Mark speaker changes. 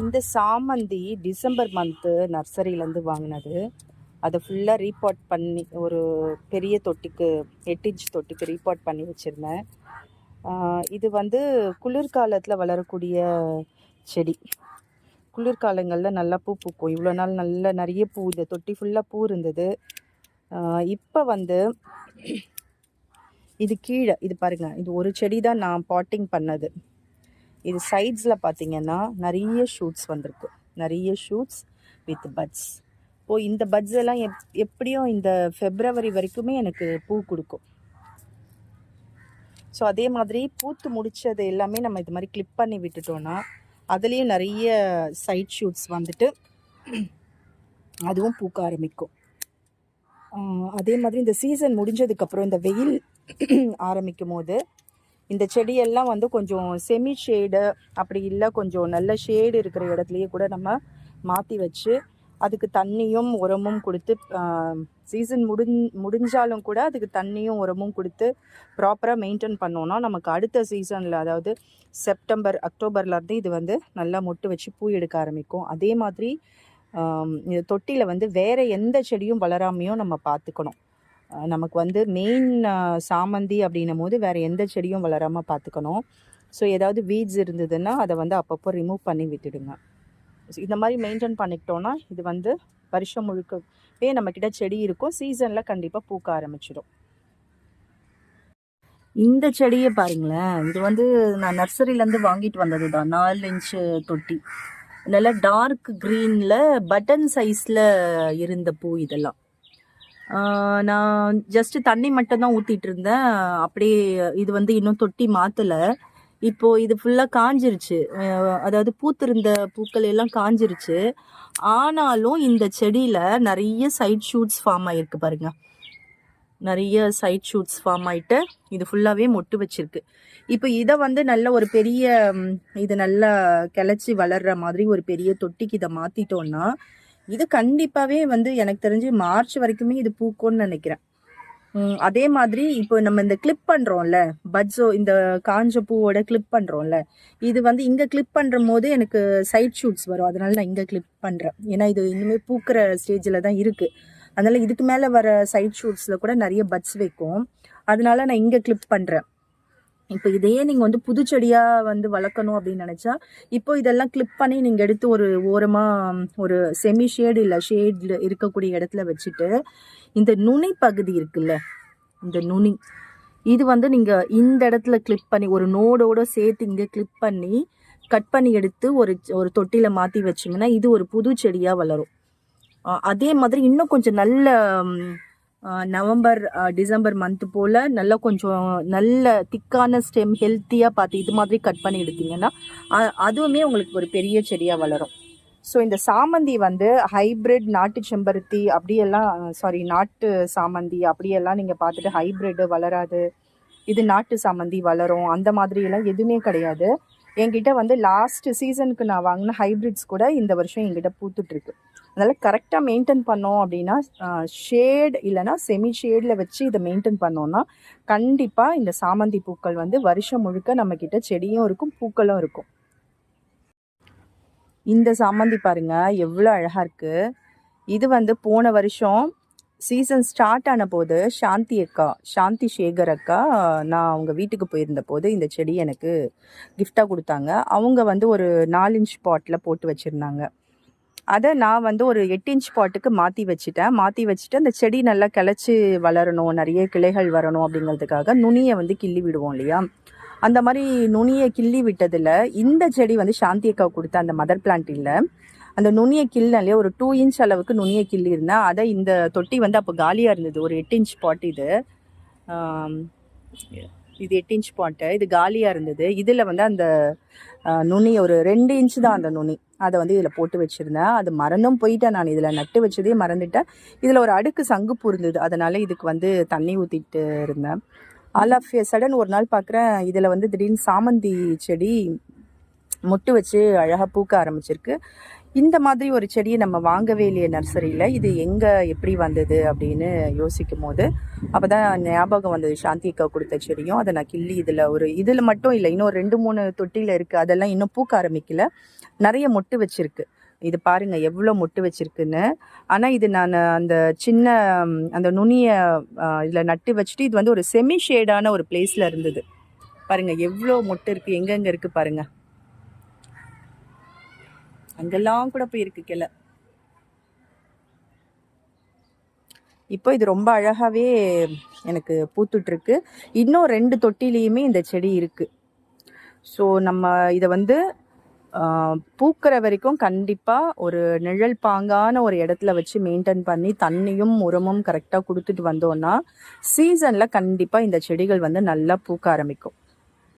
Speaker 1: இந்த சாமந்தி December month நர்சரியிலேருந்து வாங்கினது. அதை ஃபுல்லாக ரீபாட் பண்ணி ஒரு பெரிய தொட்டிக்கு எட்டு இன்ச் தொட்டிக்கு ரீபாட் பண்ணி வச்சுருந்தேன். இது வந்து குளிர்காலத்தில் வளரக்கூடிய செடி. குளிர்காலங்களில் நல்லா பூ பூக்கும். இவ்வளோ நாள் நல்ல நிறைய பூ இந்த தொட்டி ஃபுல்லாக பூ இருந்தது. இப்போ வந்து இது கீழே இது பாருங்கள் இது ஒரு செடி தான் நான் பாட்டிங் பண்ணது. இது சைட்ஸில் பார்த்தீங்கன்னா நிறைய ஷூட்ஸ் வந்திருக்கு. நிறைய ஷூட்ஸ் வித் பட்ஸ் இப்போ இந்த பட்ஸ் எல்லாம் எப் எப்படியும் இந்த ஃபெப்ரவரி வரைக்குமே எனக்கு பூ கொடுக்கும். ஸோ அதே மாதிரி பூத்து முடித்தது எல்லாமே நம்ம இது மாதிரி கிளிப் பண்ணி விட்டுட்டோன்னா அதுலேயும் நிறைய சைட் ஷூட்ஸ் வந்துட்டு அதுவும் பூக்க ஆரம்பிக்கும். அதே மாதிரி இந்த சீசன் முடிஞ்சதுக்கப்புறம் இந்த வெயில் ஆரம்பிக்கும் போது இந்த செடியெல்லாம் வந்து கொஞ்சம் செமி ஷேடு அப்படி இல்லை கொஞ்சம் நல்ல ஷேடு இருக்கிற இடத்துலையே கூட நம்ம மாற்றி வச்சு அதுக்கு தண்ணியும் உரமும் கொடுத்து சீசன் முடிஞ் முடிஞ்சாலும் கூட அதுக்கு தண்ணியும் உரமும் கொடுத்து ப்ராப்பராக மெயின்டைன் பண்ணோன்னா நமக்கு அடுத்த சீசனில் அதாவது செப்டம்பர் அக்டோபர்லேருந்து இது வந்து நல்லா மொட்டு வச்சு பூ எடுக்க ஆரம்பிக்கும். அதே மாதிரி தொட்டியில் வந்து வேறு எந்த செடியும் வளராமையும் நம்ம பார்த்துக்கணும். நமக்கு வந்து மெயின் சாமந்தி அப்படின்னும் போது வேறு எந்த செடியும் வளராமல் பார்த்துக்கணும் ஸோ ஏதாவது வீட்ஸ் இருந்ததுன்னா அதை வந்து அப்பப்போ ரிமூவ் பண்ணி விட்டுடுங்க. இந்த மாதிரி மெயின்டைன் பண்ணிக்கிட்டோன்னா இது வந்து வருஷம் முழுக்கவே நம்மக்கிட்ட செடி இருக்கும். சீசனில் கண்டிப்பாக பூக்க ஆரம்பிச்சிடும். இந்த செடியை பாருங்களேன். இது வந்து நான் நர்சரியிலேருந்து வாங்கிட்டு வந்தது தான். நாலு இன்ச்சு தொட்டி. நல்லா டார்க் க்ரீனில் பட்டன் சைஸில் இருந்த பூ இதெல்லாம். நான் ஜஸ்ட் தண்ணி மட்டும் தான் ஊத்திட்டு இருந்தேன் அப்படியே இது வந்து இன்னும் தொட்டி மாத்தல. இப்போ இது ஃபுல்லா காஞ்சிருச்சு. அதாவது பூத்திருந்த பூக்கள் எல்லாம் காஞ்சிருச்சு. ஆனாலும் இந்த செடியில நிறைய சைட் ஷூட்ஸ் ஃபார்ம் ஆயிருக்கு பாருங்க. நிறைய சைட் ஷூட்ஸ் ஃபார்ம் ஆயிட்டு இது ஃபுல்லாவே மொட்டு வச்சிருக்கு. இப்போ இதை வந்து நல்ல ஒரு பெரிய இது நல்லா கிளச்சி வளர்ற மாதிரி ஒரு பெரிய தொட்டிக்கு இதை மாத்திட்டோம்னா இது கண்டிப்பாவே வந்து எனக்கு தெரிஞ்சு மார்ச் வரைக்குமே இது பூக்கும்னு நினைக்கிறேன். அதே மாதிரி இப்போ நம்ம இந்த கிளிப் பண்றோம்ல பட்ஸோ இந்த காஞ்ச பூவோட கிளிப் பண்றோம்ல இது வந்து இங்க கிளிப் பண்ற போது எனக்கு சைட் ஷூட்ஸ் வரும். அதனால நான் இங்க கிளிப் பண்றேன். ஏன்னா இது இன்னுமே பூக்கிற ஸ்டேஜ்ல தான் இருக்கு. அதனால இதுக்கு மேல வர சைட் ஷூட்ஸ்ல கூட நிறைய பட்ஸ் வைக்கும். அதனால நான் இங்க கிளிப் பண்றேன். இப்போ இதையே நீங்கள் வந்து புதுச்செடியாக வந்து வளர்க்கணும் அப்படின்னு நினச்சா இப்போ இதெல்லாம் கிளிப் பண்ணி நீங்கள் எடுத்து ஒரு ஓரமாக ஒரு செமி ஷேடு இல்லை ஷேடில் இருக்கக்கூடிய இடத்துல வச்சுட்டு இந்த நுனி பகுதி இருக்குல்ல இந்த நுனி இது வந்து நீங்கள் இந்த இடத்துல கிளிப் பண்ணி ஒரு நோடோட சேர்த்து இங்கே கிளிப் பண்ணி கட் பண்ணி எடுத்து ஒரு ஒரு தொட்டியில் மாற்றி வச்சீங்கன்னா இது ஒரு புது செடியாக வளரும். அதே மாதிரி இன்னும் கொஞ்சம் நல்ல நவம்பர் டிசம்பர் மந்த் போல் நல்லா கொஞ்சம் நல்ல திக்கான ஸ்டெம் ஹெல்த்தியாக பார்த்து இது மாதிரி கட் பண்ணி எடுத்தீங்கன்னா அதுவுமே உங்களுக்கு ஒரு பெரிய செடியாக வளரும். ஸோ இந்த சாமந்தி வந்து ஹைபிரிட் நாட்டு செம்பருத்தி அப்படியெல்லாம் சாரி நாட்டு சாமந்தி அப்படியெல்லாம் நீங்கள் பார்த்துட்டு ஹைப்ரிட்டு வளராது. இது நாட்டு சாமந்தி வளரும். அந்த மாதிரியெல்லாம் எதுவுமே கிடையாது. என்கிட்ட வந்து லாஸ்ட் சீசனுக்கு நான் வாங்கின ஹைபிரிட்ஸ் கூட இந்த வருஷம் என்கிட்ட பூத்துட்ருக்கு அதனால் கரெக்டாக மெயின்டைன் பண்ணோம் அப்படின்னா ஷேட் இல்லைன்னா செமி ஷேடில் வச்சு இதை மெயின்டைன் பண்ணோன்னா கண்டிப்பாக இந்த சாமந்தி பூக்கள் வந்து வருஷம் முழுக்க நம்மக்கிட்ட செடியும் இருக்கும் பூக்களும் இருக்கும். இந்த சாமந்தி பாருங்கள் எவ்வளோ அழகாக இருக்குது இது வந்து போன வருஷம் சீசன் ஸ்டார்ட் ஆன போது சாந்தி அக்கா சாந்தி சேகர் அக்கா நான் அவங்க வீட்டுக்கு போயிருந்த போது இந்த செடி எனக்கு கிஃப்டாக கொடுத்தாங்க. அவங்க வந்து ஒரு நாலு இன்ச் பாட்டில் போட்டு வச்சுருந்தாங்க. அதை நான் வந்து ஒரு எட்டு இன்ச் பாட்டுக்கு மாற்றி வச்சுட்டேன். மாற்றி வச்சுட்டு அந்த செடி நல்லா கிளச்சி வளரணும். நிறைய கிளைகள் வரணும் அப்படிங்கிறதுக்காக நுனியை வந்து கிள்ளி விடுவோம் இல்லையா? அந்த மாதிரி நுனியை கிள்ளி விட்டதில் இந்த செடி வந்து சாந்தி அக்கா கொடுத்த அந்த மதர் பிளான்ட் இல்லை. அந்த நுனியை கிள்ளன இல்லையா ஒரு டூ இன்ச் அளவுக்கு நுனியை கிள்ளி இருந்தேன் அதை இந்த தொட்டி வந்து அப்போ காலியாக இருந்தது. ஒரு எட்டு இன்ச் பாட் இது. இது எட்டு இன்ச் பாட்டு இது காலியாக இருந்தது. இதில் வந்து அந்த நுனி ஒரு ரெண்டு இன்ச் தான் அந்த நுனி. அதை வந்து இதில் போட்டு வச்சுருந்தேன். அது மறந்தும் போயிட்டேன் நான். இதில் நட்டு வச்சதே மறந்துட்டேன். இதில் ஒரு அடுக்கு சங்குப்பூ இருந்தது அதனால் இதுக்கு வந்து தண்ணி ஊற்றிட்டு இருந்தேன். ஆல் ஆஃப் சடன் ஒரு நாள் பார்க்குறேன் இதில் வந்து திடீர்னு சாமந்தி செடி மொட்டு வச்சு அழகாக பூக்க ஆரம்பிச்சிருக்கு. இந்த மாதிரி ஒரு செடியை நம்ம வாங்கவே இல்லையே நர்சரியில். இது எங்கே எப்படி வந்தது அப்படின்னு யோசிக்கும் போது அப்போ தான் ஞாபகம் வந்தது. சாந்தி அக்கா கொடுத்த செடியும் அதை நான் கிள்ளி இதில் ஒரு இதில் மட்டும் இல்லை இன்னும் ரெண்டு மூணு தொட்டியில் இருக்குது அதெல்லாம் இன்னும் பூக்க ஆரம்பிக்கல. நிறைய மொட்டு வச்சுருக்கு. இது பாருங்கள் எவ்வளோ மொட்டு வச்சுருக்குன்னு. ஆனால் இது நான் அந்த சின்ன அந்த நுனியை இதில் நட்டு வச்சுட்டு இது வந்து ஒரு செமி ஷேடான ஒரு பிளேஸில் இருந்தது. பாருங்கள் எவ்வளோ மொட்டு இருக்குது எங்கெங்கே இருக்குது பாருங்கள் அங்கெல்லாம் கூட போயிருக்கு கிளை. இப்போ இது ரொம்ப அழகாகவே எனக்கு பூத்துட்ருக்கு. இன்னும் ரெண்டு தொட்டிலையுமே இந்த செடி இருக்குது ஸோ நம்ம இதை வந்து பூக்கிற வரைக்கும் கண்டிப்பாக ஒரு நிழல் பாங்கான ஒரு இடத்துல வச்சு மெயின்டைன் பண்ணி தண்ணியும் உரமும் கரெக்டாக கொடுத்துட்டு வந்தோன்னா சீசனில் கண்டிப்பாக இந்த செடிகள் வந்து நல்லா பூக்க ஆரம்பிக்கும்.